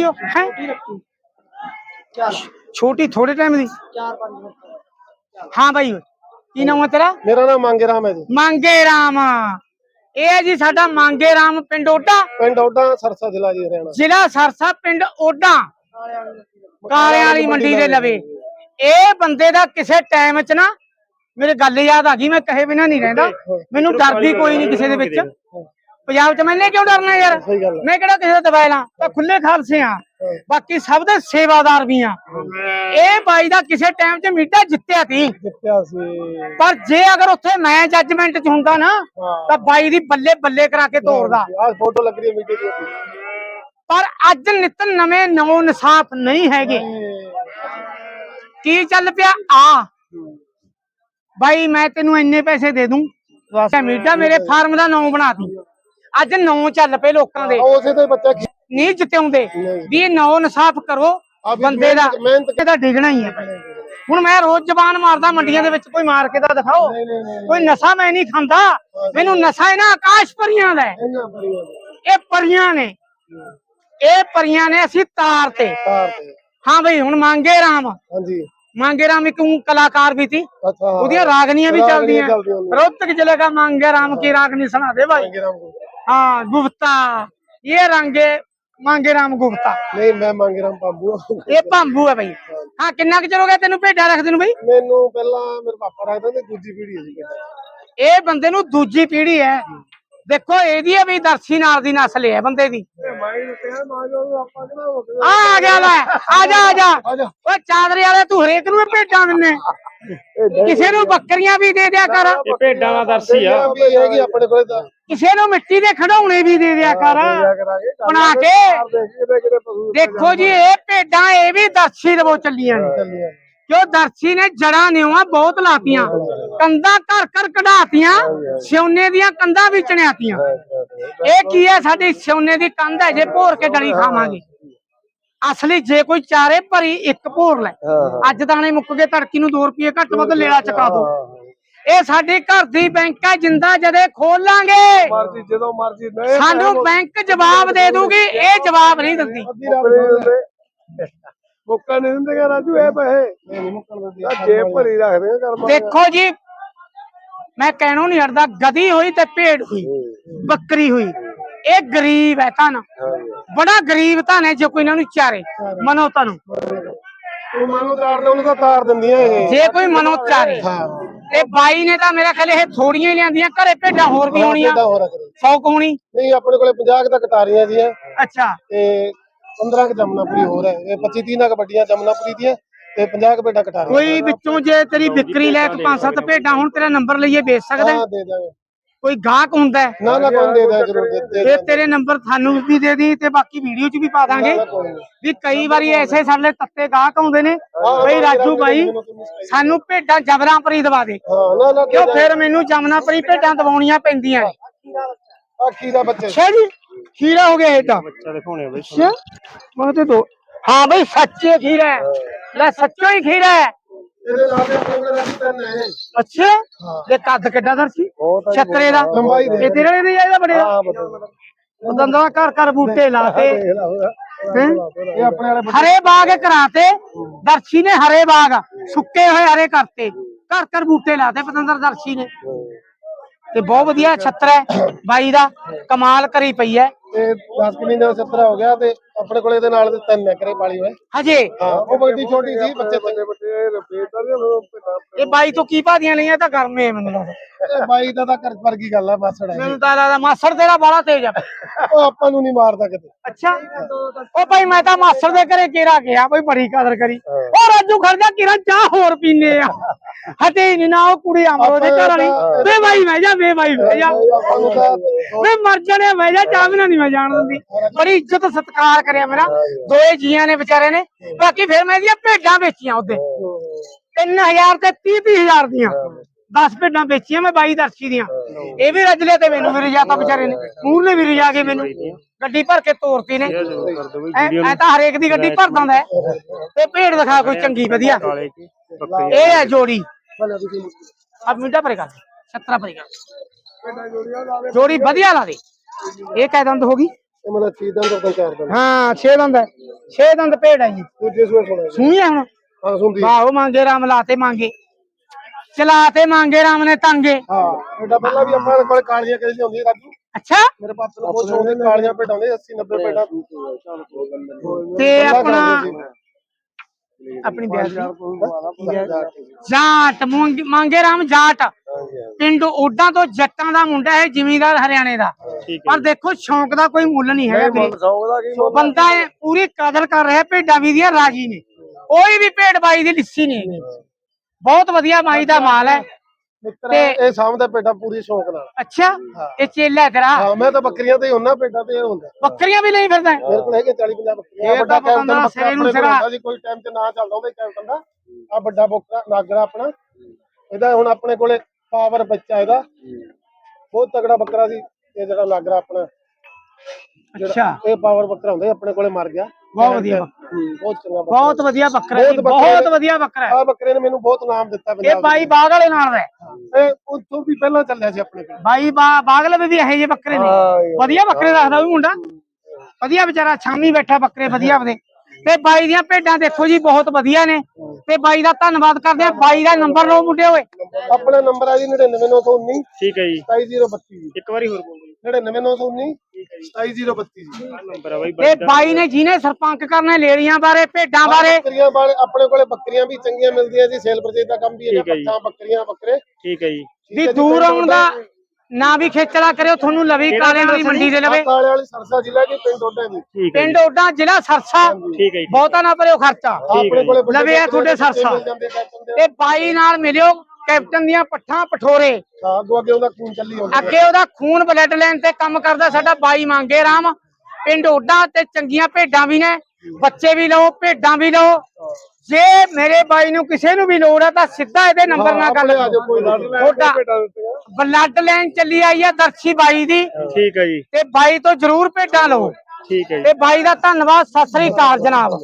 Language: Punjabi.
ਦਿਓ ਹੈ? ਛੋਟੀ ਥੋੜੇ ਟਾਈਮ ਦੀ? ਹਾਂ ਬਾਈ। ਕੀ ਨਾਮ ਹੈ ਤੇਰਾ? ਮੇਰਾ ਨਾਮ ਮੰਗੇ ਰਾਮ ਹੈ ਜੀ। ਮੰਗੇ ਰਾਮ। ਇਹ ਹੈ ਜੀ ਸਾਡਾ ਮੰਗੇ ਰਾਮ ਪਿੰਡ ਓਡਾ। ਪਿੰਡ ਓਡਾ ਸਰਸਾ ਜ਼ਿਲ੍ਹਾ ਜੀ ਹਰਿਆਣਾ। ਜ਼ਿਲ੍ਹਾ ਸਰਸਾ ਪਿੰਡ ਓਡਾ। ਕਾਲਿਆਂ ਵਾਲੀ ਮੰਡੀ ਦੇ ਲਵੇ। ਇਹ ਬੰਦੇ ਦਾ ਕਿਸੇ ਟਾਈਮ 'ਚ ਨਾ ਮੇਰੇ ਗੱਲ ਯਾਦ ਆ ਗਈ ਮੈਂ ਕਹੇ ਬਿਨਾ ਨਹੀਂ ਰਹਿੰਦਾ। ਮੈਨੂੰ ਡਰ ਵੀ ਕੋਈ ਨਹੀਂ ਕਿਸੇ ਦੇ ਵਿੱਚ। ਪੰਜਾਬ 'ਚ ਮੈਨੇ ਕਿਉਂ ਡਰਨਾ ਯਾਰ? ਸਹੀ ਗੱਲ ਹੈ। ਮੈਂ ਕਿਹੜਾ ਕਿਸੇ ਦਾ ਦਬਾਇ ਲਾਂ ਤਾਂ ਖੁੱਲੇ ਖਾਲਸੇ ਆ। ਬਾਕੀ ਸਭ ਦੇ ਸੇਵਾਦਾਰ ਵੀ ਆ। ਇਹ ਬਾਈ ਦਾ ਕਿਸੇ ਟਾਈਮ 'ਚ ਮੀਟਾ ਜਿੱਤਿਆ ਸੀ। ਪਰ ਜੇ ਅਗਰ ਉੱਥੇ ਮੈਂ ਜੱਜਮੈਂਟ 'ਚ ਹੁੰਦਾ ਨਾ ਤਾਂ ਬਾਈ ਦੀ ਬੱਲੇ ਬੱਲੇ ਕਰਾ ਕੇ ਤੋੜਦਾ। ਆਹ ਫੋਟੋ ਲੱਗ ਰਹੀ ਹੈ ਮੀਟਿੰਗ ਦੀ ਪਰ ਅੱਜ ਨਿਤ ਨਵੇਂ ਨੌ ਇਨਸਾਫ ਨਹੀਂ ਹੈਗੇ। ਕੀ ਚੱਲ ਪਿਆ? ਆ। ਬਾਈ ਮੈਂ ਤੈਨੂੰ ਇੰਨੇ ਪੈਸੇ ਦੇ ਦੂੰ। ਮੀਟਾ ਮੇਰੇ ਫਾਰਮ ਦਾ ਨਾਂ ਬਣਾਤੀ ਅੱਜ ਨੌ ਚੱਲ ਪਏ ਲੋਕਾਂ ਦੇ। ਉਸੇ ਤੋਂ ਬੱਚਾ ਨਹੀਂ ਜਿੱਤਿਆਉਂਦੇ। ਵੀ ਇਹ ਨੌ ਇਨਸਾਫ ਕਰੋ ਬੰਦੇ ਦਾ ਮਿਹਨਤ- ਇਹਦਾ ਡਿਗਣਾ ਹੀ ਹੈ ਹੁਣ ਮੈਂ ਰੋਜ਼ ਜ਼ਬਾਨ ਮਾਰਦਾ ਮੰਡੀਆਂ ਦੇ ਵਿੱਚ ਕੋਈ ਮਾਰ ਕੇ ਤਾਂ ਦਿਖਾਓ। ਕੋਈ ਨਸ਼ਾ ਮੈਂ ਨਹੀਂ ਖਾਂਦਾ। ਮੈਨੂੰ ਨਸ਼ਾ ਹੈ ਨਾ ਆਕਾਸ਼ ਪਰੀਆਂ ਦਾ। ਇਹ ਪਰੀਆਂ ਨੇ। ਇਹ ਪਰੀਆਂ ਨੇ ਅਸੀਂ ਤਾਰ ਤੇ। ਹਾਂ ਬਈ ਹੁਣ ਮੰਗੇ ਰਾਮ। ਹਾਂਜੀ। ਮੰਗੇ ਰਾਮ ਇੱਕ ਕਲਾਕਾਰ ਵੀ ਸੀ। ਉਹਦੀਆਂ ਰਾਗਨੀਆਂ ਵੀ ਚੱਲਦੀਆਂ। ਰੋਹਤਕ ਜ਼ਿਲ੍ਹੇ ਦਾ ਮੰਗੇ ਰਾਮ ਕੀ ਰਾਗਨੀ ਸੁਣਾ ਦੇ ਭਾਈ। हाँ गुप्ता ये रंगे मांगे राम गुप्ता ਨਹੀਂ ਮੈਂ ਮੰਗੇ ਰਾਮ ਬਾਬੂ ये भांबू है भाई हाँ किन्ना कुचर हो गया तेन भेडा रख देनु भाई ਮੈਨੂੰ ਪਹਿਲਾਂ ਮੇਰੇ ਪਾਪਾ ਰੱਖਦੇ ਨੇ ਦੂਜੀ ਪੀੜ੍ਹੀ ਹੈ ਜੀ ਬੇਟਾ ਇਹ ਬੰਦੇ ਨੂੰ ਦੂਜੀ ਪੀੜ੍ਹੀ ਹੈ ਦੇਖੋ ਇਹਦੀ ਵੀ ਦਰਸ਼ੀ ਨਾਲ ਦੀ ਨਸਲ ਹੈ ਬੰਦੇ ਦੀ। ਆ ਆ ਗਿਆ ਲੈ। ਆ ਜਾ ਆ ਜਾ। ਓਏ ਚਾਦਰੇ ਵਾਲੇ ਤੂੰ ਹਰੇਕ ਨੂੰ ਭੇਡਾਂ ਦਿੰਨੇ ਕਿਸੇ ਨੂੰ ਬੱਕਰੀਆਂ ਵੀ ਦੇ ਦਿਆ ਕਰ। ਇਹ ਭੇਡਾਂ ਦਾ ਦਰਸੀ ਆ। ਵੀ ਹੈਗੀ ਆਪਣੇ ਕੋਲੇ ਤਾਂ। ਕਿਸੇ ਨੂੰ ਮਿੱਟੀ ਦੇ ਖਿਡੌਣੇ ਵੀ ਦੇ ਦਿਆ ਕਰ। ਬਣਾ ਕੇ। ਦੇਖੀ ਜੀ ਇਹ ਭੇਡਾਂ ਇਹ ਵੀ ਦਰਸ਼ੀ ਰਵੋ ਚੱਲੀਆਂ ਨੇ। ਚੱਲੀਆਂ ਕਿਉਂ ਦਰਸ਼ੀ ਨੇ ਜੜਾਂ ਨਿਉਆਂ ਬਹੁਤ ਲਾਤੀਆਂ ਕੰਧਾਂ ਘਰ ਘਰ ਕਢਾਤੀਆਂ ਸਿਉਨੇ ਦੀਆਂ ਕੰਧਾਂ ਵੀ ਚਣਿਆਤੀਆਂ। ਇਹ ਕੀ ਹੈ? ਸਾਡੀ ਸਿਉਨੇ ਦੀ ਕੰਧ ਹੈ ਜੇ ਭੋਰ ਕੇ ਡਲੀ ਖਾਵਾਂਗੇ। ਅਸਲੀ ਜੇ ਕੋਈ ਚਾਰੇ ਭਰੀ ਇੱਕ ਭੋਰ ਲੈ ਅੱਜ ਦਾਣੇ ਮੁੱਕ ਗਏ ਤੜਕੀ ਨੂੰ 2 ਰੁਪਏ ਘੱਟ ਵੱਧ ਲੇਲਾ ਚਕਾ ਦੋ। ਇਹ ਸਾਡੇ ਘਰ ਦੀ ਬੈਂਕ ਹੈ ਜਿੰਦਾ ਜਦੇ ਖੋਲਾਂਗੇ। ਮਰਜ਼ੀ ਜਦੋਂ ਮਰਜ਼ੀ ਨਹੀਂ ਸਾਨੂੰ ਬੈਂਕ ਜਵਾਬ ਦੇ ਦੂਗੀ ਇਹ ਜਵਾਬ ਨਹੀਂ ਦਿੰਦੀ। ਮੁੱਕਾ ਨਹੀਂ ਦਿੰਦੇ ਰਾਜੂ ਇਹ ਪੈਸੇ। ਦਿੰਦੇ ਜੇਬ ਭਰੀ ਰੱਖਦੇ ਆ ਕਰਮ ਦੇਖੋ ਜੀ ਮੈਂ ਕਹਿਣੋਂ ਨਹੀਂ ਹਟਦਾ ਗਧੀ ਹੋਈ ਤੇ ਭੇਡ ਹੋਈ ਬੱਕਰੀ ਹੋਈ। ਇਹ ਗਰੀਬ ਹੈ ਧਨ ਬੜਾ ਗਰੀਬ ਧਨ ਹੈ ਜੇ ਕੋਈ ਇਹਨਾਂ ਨੂੰ ਚਾਰੇ ਮਨੋ ਤਨ ਉਹ ਮੰਨੋ ਤਾਰ ਉਹਨੂੰ ਤਾਂ ਤਾਰ ਦਿੰਦੀਆਂ ਇਹ। ਜੇ ਕੋਈ ਮਨੋ ਚਾਰੇ ਤੇ ਬਾਈ ਨੇ ਤਾਂ ਮੇਰਾ ਖਿਆਲ ਇਹ ਥੋੜੀਆਂ ਹੀ ਲਿਆਂਦੀਆਂ ਘਰੇ ਭੇਡਾਂ ਹੋਰ ਵੀ ਹੋਣੀਆਂ। ਕਿੱਦਾਂ ਹੋ ਰੱਖਦੇ। 100 ਕੂਣੀ ਨਹੀਂ ਆਪਣੇ ਕੋਲੇ 50 ਕੁ ਤਾਂ ਕਟਾਰੀਆਂ ਜੀ ਹੈ ਅੱਛਾ। ਤੇ 15 ਕ ਜਮਨਾਪੁਰੀ ਹੋਰ ਹੈ ਇਹ 25 30 ਕ ਵੱਡੀਆਂ ਜਮਨਾਪੁਰੀ ਦੀਆਂ ਤੇ 50 ਕ ਬੇਟਾ ਕਟਾਰੀਆਂ ਕੋਈ ਵਿੱਚੋਂ ਜੇ ਤੇਰੀ ਵਿਕਰੀ ਲੈ ਕੇ ਪੰਜ ਸੱਤ ਭੇਡਾਂ ਹੁਣ ਤੇਰਾ ਨੰਬਰ ਲਈਏ ਵੇਚ ਸਕਦਾ ਹੈ? ਹਾਂ ਦੇ ਦਾਂਗੇ। ਕੋਈ ਗਾਹਕ ਹੁੰਦਾ ਹੈ? ਨਾ ਨਾ ਕੋਈ ਦੇ ਦਾਂ ਜਰੂਰ ਦੇ ਦੇ ਤੇ ਤੇਰੇ ਨੰਬਰ ਤੁਹਾਨੂੰ ਵੀ ਦੇ ਦੀ ਤੇ ਬਾਕੀ ਵੀਡੀਓ 'ਚ ਵੀ ਪਾ ਦਾਂਗੇ। ਵੀ ਕਈ ਵਾਰੀ ਐਸੇ ਸਾਡੇ ਤੱਤੇ ਗਾਹਕ ਆਉਂਦੇ ਨੇ ਬਈ ਰਾਜੂ ਬਾਈ ਸਾਨੂੰ ਭੇਡਾਂ ਜਬਰਾਂ ਪਰੀ ਦਵਾ ਦੇ। ਹਾਂ ਨਾ ਨਾ ਕਿਉਂ ਫਿਰ ਮੈਨੂੰ ਜਮਨਾ ਪਰੀ ਭੇਡਾਂ ਦਵਾਉਣੀਆਂ ਪੈਂਦੀਆਂ ਨੇ। ਆਖੀ ਦਾ ਬੱਚੇ? ਅੱਛਾ ਜੀ। ਖੀਰਾ ਹੋ ਗਿਆ ਇਹ ਤਾਂ। ਬੱਚਾ ਦਿਖਾਉਣੇ ਬਈ ਅੱਛਾ ਮੈਂ ਤੇ ਦੋ। ਹਾਂ ਬਈ ਸੱਚੇ ਖੀਰਾ ਹੈ। ਲੈ ਸੱਚੋ ਹੀ ਖੀਰਾ ਹੈ। ਇਹਦੇ ਲਾ ਦੇ ਆਪਣੇ ਕੋਲੇ ਰੱਖੀ ਤਨ ਹੈ। ਅੱਛਾ ਇਹ ਕੱਦ ਕਿੱਡਾ ਦਰਸੀ? ਬਹੁਤ ਛਤਰੇ ਦਾ। ਲੰਬਾਈ ਦੇ। ਇਹ ਤੇਰੇ ਦੇ ਜਾਇਦਾ ਬੜਿਆ ਹਾਂ ਬਤਾ ਉਹ ਦੰਦਾਂ ਘਰ ਘਰ ਬੂਟੇ ਲਾਤੇ ਹੈਂ? ਇਹ ਆਪਣੇ ਵਾਲੇ ਹਰੇ ਬਾਗ ਕਰਾਤੇ। ਦਰਸ਼ੀ ਨੇ ਹਰੇ ਬਾਗ। ਸੁੱਕੇ ਹੋਏ ਹਰੇ ਕਰਤੇ। ਘਰ ਘਰ ਬੂਟੇ ਲਾਤੇ ਪਤੰਦਰ ਦਰਸ਼ੀ ਨੇ। ਤੇ ਬਹੁਤ ਵਧੀਆ ਛੱਤਰ ਹੈ। ਬਾਈ ਦਾ ਕਮਾਲ ਕਰੀ ਪਈ ਹੈ। ਤੇ 10 ਮਹੀਨੇ ਦਾ 17 ਹੋ ਗਿਆ ਤੇ ਆਪਣੇ ਕੋਲੇ ਇਹਦੇ ਨਾਲ ਦੇ ਤਿੰਨ ਹੈ ਕਰੇ ਪਾਲੀ ਹੋਏ। ਹਜੇ? ਹਾਂ ਉਹ ਬੱਡੀ ਛੋਟੀ ਸੀ ਬੱਚੇ ਬੱਚੇ ਬੱਚੇ ਰਿਪੀਟ ਕਰ ਇਹ ਬਾਈ ਤੋਂ ਕੀ ਭਾਦੀਆਂ ਲਈਆਂ ਤਾਂ ਗਰਮੇ ਆ ਮੈਨੂੰ ਲੱਗਦਾ। ਇਹ ਬਾਈ ਦਾ ਤਾਂ ਕਰ ਵਰਗੀ ਗੱਲ ਆ ਮਾਸੜ ਹੈ ਮੈਨੂੰ ਤਾਂ ਲੱਗਦਾ ਮਾਸੜ ਤੇਰਾ ਬੜਾ ਤੇਜ਼ ਆ। ਉਹ ਆਪਾਂ ਨੂੰ ਨਹੀਂ ਮਾਰਦਾ ਕਿਤੇ। ਅੱਛਾ। ਉਹ ਭਾਈ ਮੈਂ ਤਾਂ ਮਾਸੜ ਦੇ ਘਰੇ ਕਿਰਾ ਗਿਆ ਬਈ ਬੜੀ ਕਦਰ ਕਰੀ। ਉਹ ਰਾਜੂ ਖਰਜਾ ਕਿਰਾ ਚਾਹ ਹੋਰ ਪੀਨੇ ਆ। ਹਟੇ ਨੀ ਨਾ ਉਹ ਕੁੜੀ ਅਮਰੋ ਦੇ ਘਰ ਵਾਲੀ। ਵੇ ਭਾਈ ਮੈਂ ਜਾ ਵੇ ਭਾਈ ਮੈਂ ਜਾ। ਆਪਾਂ ਨੂੰ ਤਾਂ ਵੇ ਮਰ ਜਾਣੇ ਮੈਂ ਜਾ ਚਾਹ ਬਿਨਾ ਨਹੀਂ ਮੈਂ ਜਾਣ ਦਿੰਦੀ। ਬੜੀ ਇੱਜ਼ਤ ਸਤਿਕਾਰ ਕਰਿਆ ਮੇਰਾ। ਦੋਏ ਜੀਆਂ ਨੇ ਵਿਚਾਰੇ ਨੇ। ਬਾਕੀ ਫਿਰ ਮੈਂ ਇਹਦੀਆਂ ਭੇਡਾਂ ਵੇਚੀਆਂ ਉਹਦੇ 3000 ਤੇ 30 30000 ਦੀਆਂ। 10 ਭੇਡਾਂ ਵੇਚੀਆਂ ਮੈਂ 22 ਦਰਸ਼ੀ ਦੀਆਂ। ਇਹ ਵੀ ਰੱਜ ਲਿਆ ਤੇ ਮੈਨੂੰ ਵੀ ਰਜਾਤਾ ਵਿਚਾਰੇ ਨੇ। ਮੂਰ ਨੇ ਵੀ ਰਜਾ ਕੇ ਮੈਨੂੰ। ਗੱਡੀ ਭਰ ਕੇ ਤੋਰਤੀ ਨੇ। ਬਈ ਐ ਐ ਤਾਂ ਹਰੇਕ ਦੀ ਗੱਡੀ ਭਰ ਦਿੰਦਾ। ਤੇ ਭੇਡ ਦਿਖਾ ਕੋਈ ਚੰਗੀ ਵਧੀਆ। ਇਹ ਹੈ ਜੋੜੀ। ਅਬ ਮਿੰਟਾ ਪਰੇ ਕਰ 17 ਪਰੇ ਕਰ ਜੋੜੀ ਵਧੀਆ ਲਾ ਦੇ। ਇਹ ਕਹਿ ਦੰਦ ਹੋ ਗਈ। ਇਹ ਮਤਲਬ ਚੀਜ਼ ਦਾ ਤਾਂ ਚਾਰ ਦਿਨ ਹਾਂ 6 ਦੰਦ ਹੈ। ਛੇ ਦੰਦ ਭੇਡ ਹੈ ਜੀ। ਦੂਜੇ ਸੂਏ ਸੁਣਿਆ ਜੀ ਹੈ ਹੁਣ? ਹਾਂ ਸੁਣਦੀ ਵਾਹੋ ਮੰਗੇ ਰਾਮ ਲਾਤੇ ਮੰਗੇ। ਚਲਾਤੇ ਮੰਗੇ ਰਾਮ ਨੇ ਤਾਂਗੇ। ਹਾਂ ਇਹਦਾ ਪਹਿਲਾਂ ਵੀ ਆਪਾਂ ਕੋਲ ਕਾਲੀਆਂ ਕਿਹੜੀ ਲਿਆਉਂਦੀ ਹੈ ਰਾਜੂ? ਅੱਛਾ? ਮੇਰੇ ਪਾਪਾ ਨੂੰ ਬਹੁਤ ਸ਼ੌਂਕ ਹੈ ਕਾਲੀਆਂ ਭੇਡਾਂ ਦੇ 80 90 ਭੇਡਾਂ। ਤੇ ਆਪਣਾ ਆਪਣੀ ਬਿਆਸ ਜਾਟ ਮੰਗ- ਮੰਗੇ ਰਾਮ ਜਾਟ। ਪਿੰਡ ਓਡਾਂ ਤੋਂ ਜੱਟਾਂ ਦਾ ਮੁੰਡਾ ਹੈ ਜ਼ਿਮੀਂਦਾਰ ਹਰਿਆਣੇ ਦਾ। ਠੀਕ ਪਰ ਦੇਖੋ ਸ਼ੌਂਕ ਦਾ ਕੋਈ ਮੁੱਲ ਨਹੀਂ ਹੈਗਾ ਵੀਰੇ ਬੰਦਾ ਇਹ ਪੂਰੀ ਕਦਰ ਕਰ ਰਿਹਾ ਭੇਡਾਂ ਵੀ ਦੀਆਂ ਰਾਜੀ ਨੇ ਕੋਈ ਵੀ ਭੇਡ ਬਾਈ ਦੀ ਲਿੱਸੀ ਨਹੀਂ। ਹੈਗੀ। ਬਹੁਤ ਵਧੀਆ ਬਾਈ ਦਾ ਮਾਲ ਹੈ। ਮਿੱਤਰ ਇਹ ਸਾਹਮਣੇ ਭੇਡਾਂ ਪੂਰੀ ਸ਼ੌਂਕ ਨਾਲ। ਅੱਛਾ ਇਹ ਚੇਲਾ ਤੇਰਾ? ਹਾਂ ਮੈਂ ਤਾਂ ਬੱਕਰੀਆਂ ਤੇ ਹੁੰਨਾ ਤੇ ਹੁੰਦਾ। ਬੱਕਰੀਆਂ ਵੀ ਲਈ ਫਿਰਦਾ? ਹੈ? ਮੇਰੇ ਕੋਲ ਹੈਗੇ 40 50 ਬੱਕਰੀਆਂ। ਇਹ ਵੱਡਾ ਤਾਂ ਪਤਾ ਕੈਪਟਨ ਨਾ, ਬੱਕਰਾ ਸਿਰੇ ਨੂੰ ਆਪਣੇ ਕੋਲ ਸਿਰਾ। ਹੁੰਦਾ ਸੀ ਕੋਈ ਟਾਈਮ ਤੇ ਨਾ ਚੱਲਦਾ ਹੁੰਦਾ ਕੈਪਟਨ ਦਾ। ਆ ਵੱਡਾ ਬੱਕਰਾ ਨਾਗਰਾ ਆਪਣਾ। ਇਹਦਾ ਹੁਣ ਆਪਣੇ ਕੋਲੇ ਪਾਵਰ ਬੱਚਾ ਇਹਦਾ। ਬਹੁਤ ਤਗੜਾ ਬੱਕਰਾ ਸੀ ਇਹ ਜਿਹੜਾ ਨਾਗਰਾ ਆਪਣਾ। ਅੱਛਾ। ਇਹ ਪਾਵਰ ਬੱਕਰਾ ਹੁੰਦਾ ਆਪਣੇ ਕੋਲੇ ਮਰ ਗਿਆ। ਬਹੁਤ ਵਧੀਆ ਬਹੁਤ ਚੰਗਾ ਬੱਕਰਾ ਬਹੁਤ ਵਧੀਆ ਬੱਕਰਾ ਹੈ ਜੀ, ਬਹੁਤ। ਵਧੀਆ ਬੱਕਰਾ ਹੈ। ਆ ਬੱਕਰੇ ਨੇ ਮੈਨੂੰ ਬਹੁਤ ਨਾਮ ਦਿੱਤਾ ਇਹ ਬਾਈ ਬਾਗ ਵਾਲੇ ਨਾਲ ਦਾ ਹੈ। ਇਹ ਉੱਥੋਂ ਵੀ ਪਹਿਲਾਂ ਚੱਲਿਆ ਸੀ ਆਪਣੇ ਕੋਲ ਬਾਈ ਬਾ- ਬਾਗਲੇ ਵੀ ਇਹੋ ਜਿਹੇ ਬੱਕਰੇ ਨੇ। ਵਧੀਆ ਬੱਕਰੇ ਰੱਖਦਾ ਵੀ ਮੁੰਡਾ। ਵਧੀਆ ਵਿਚਾਰਾ ਛਾਮੀ ਬੈਠਾ ਬੱਕਰੇ ਵਧੀਆ ਉਹਦੇ। ਤੇ ਬਾਈ ਦੀਆਂ ਭੇਡਾਂ ਦੇਖੋ ਜੀ ਬਹੁਤ ਵਧੀਆ ਨੇ। ਤੇ ਬਾਈ ਦਾ ਧੰਨਵਾਦ ਕਰਦੇ ਆ ਬਾਈ ਦਾ ਨੰਬਰ ਲਓ ਮੁੰਡੇ ਓਏ। ਆਪਣਾ ਨੰਬਰ ਆ ਜੀ 99919 ਠੀਕ ਹੈ ਜੀ। 27032 ਜੀ ਇੱਕ ਵਾਰੀ ਹੋਰ ਬੋਲੋ 99919 27032 ਜੀ। ਨੰਬਰ ਆ ਬਾਈ ਤੇ ਬਾਈ ਨੇ ਜਿਹਨੇ ਸਰਪੰਚ ਕਰਨੇ ਲੇੜੀਆਂ ਬਾਰੇ ਭੇਡਾਂ ਬਾਰੇ। ਬੱਕਰੀਆਂ ਵਾਲੇ ਆਪਣੇ ਕੋਲੇ ਬੱਕਰੀਆਂ ਵੀ ਚੰਗੀਆਂ ਮਿਲਦੀਆਂ ਜੀ ਸੇਲ ਪਰਚੇਜ ਦਾ ਕੰਮ ਵੀ ਹੈਗਾ ਠੀਕ ਹੈ ਜੀ। ਪੱਠਾਂ ਬੱਕਰੀਆਂ ਬੱਕਰੇ। ਠੀਕ ਹੈ ਜੀ। ਵੀ ਦੂਰ ਆਉਣ ਦਾ ਨਾ ਵੀ ਖੇਚਲਾ ਕਰਿਓ ਤੁਹਾਨੂੰ ਲਵੀ ਕਾਲਿਆਂ ਦੀ ਮੰਡੀ ਦੇ ਲਵੇ। ਕਾਲੇ ਵਾਲੀ ਸਰਸਾ ਜ਼ਿਲ੍ਹਾ ਦੀ ਪਿੰਡ ਓਡਾ ਦੀ ਠੀਕ ਹੈ ਪਿੰਡ ਓਡਾ ਜ਼ਿਲ੍ਹਾ ਸਰਸਾ। ਠੀਕ ਹੈ ਜੀ ਬਹੁਤਾ ਨਾ ਭਰਿਓ ਖਰਚਾ। ਆਪਣੇ ਕੋਲੇ ਵੱਡੇ ਲਵੇ ਆ ਤੁਹਾਡੇ ਸਰਸਾ। ਤੇ ਬਾਈ ਨਾਲ ਮਿਲਿਓ। ਕੈਪਟਨ ਦੀਆਂ ਪੱਠਾਂ ਪਠੋਰੇ। ਅੱਗੋਂ ਅੱਗੇ ਉਹਦਾ ਖੂਨ ਚੱਲੀ ਹੁੰਦਾ ਅੱਗੇ ਉਹਦਾ ਖੂਨ ਬਲੱਡ ਲਾਈਨ ਤੇ ਕੰਮ ਕਰਦਾ ਸਾਡਾ ਬਾਈ ਮੰਗੇ ਰਾਮ। ਪਿੰਡ ਓਡਾ ਤੇ ਚੰਗੀਆਂ ਭੇਡਾਂ ਵੀ ਨੇ ਬੱਚੇ ਵੀ ਲਓ ਭੇਡਾਂ ਵੀ ਲਓ। ਜੇ ਮੇਰੇ ਬਾਈ ਨੂੰ ਕਿਸੇ ਨੂੰ ਵੀ ਲੋੜ ਹੈ ਤਾਂ ਸਿੱਧਾ ਇਹਦੇ ਨੰਬਰ ਨਾਲ ਗੱਲ ਆ ਤੁਹਾਡਾ ਬਲੱਡ ਲਾਈਨ ਚੱਲੀ ਆਈ ਹੈ ਦਰਸ਼ੀ ਬਾਈ ਦੀ। ਠੀਕ ਹੈ ਜੀ। ਤੇ ਬਾਈ ਤੋਂ ਜ਼ਰੂਰ ਭੇਡਾਂ ਲਓ। ਠੀਕ ਹੈ ਜੀ। ਤੇ ਬਾਈ ਦਾ ਧੰਨਵਾਦ ਸਤਿ ਸ੍ਰੀ ਅਕਾਲ ਜਨਾਬ।